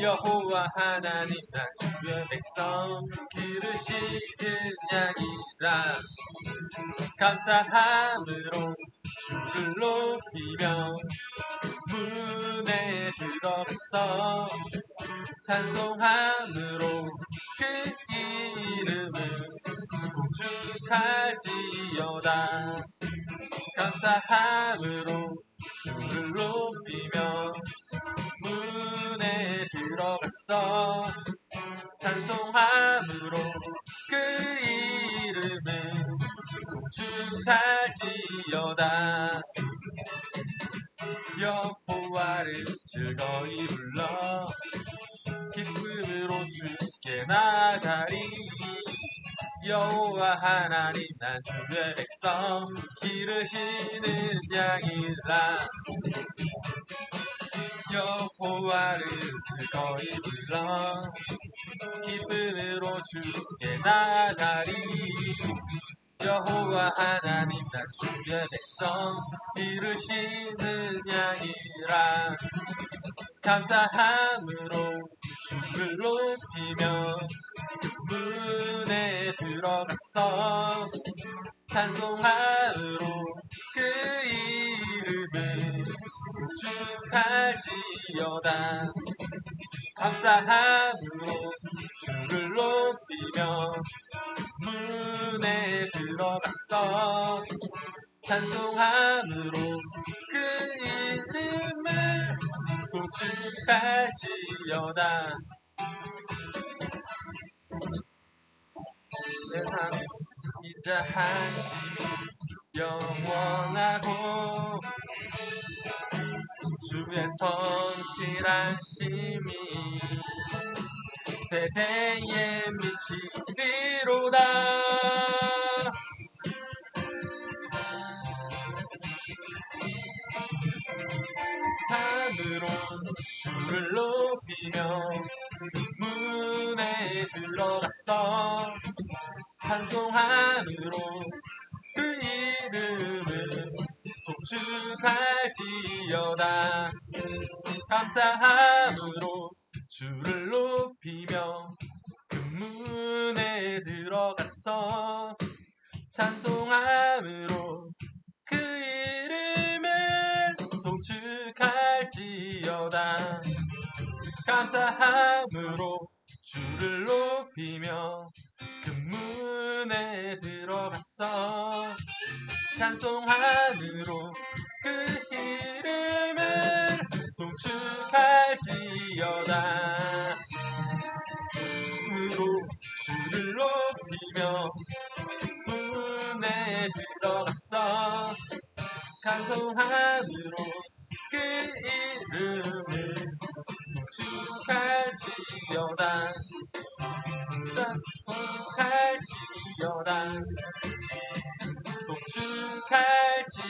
여호와 하나님 난 주의 백성 기르시는 양이라. 감사함으로 주를 높이며 문에 들어갔어 찬송함으로 그 이름을 소중할지어다. 감사함으로 들어갔어 찬송함으로 그 이름을 소중할지어다. 여호와를 즐거이 불러 기쁨으로 주께 나가리. 여호와 하나님 난 주의 백성 기르시는 양이라 여호와를 즐거이 불러. 기쁨으로 주께 나가리. 여호와 하나님 난 주의 백성 기르시는 양이라. 감사함으로 주를 높이며 문에 들어갔어. 찬송함으로 소중할지어다. 감사함으로 주를 높이며 문에 들어갔어. 찬송함으로 그 이름을 소중할지어다. 세상 인자하심이 영원하고 주의 성실하심이 대대에 미치리로다. 하늘로 주를 높이며 문에 들어갔어. 찬송함으로 소중할지어다. 감사함으로 주를 높이며 그 문에 들어갔어. 찬송함으로 그 이름을 송축할지어다. 감사함으로 주를 높이며 그 문에 들어갔어 찬송함으로 그 이름을 송축할지어다. 숨으로 주를 높이며 문에 들어갔어. 찬송함으로 그 이름을 소축할지어다 소축할지어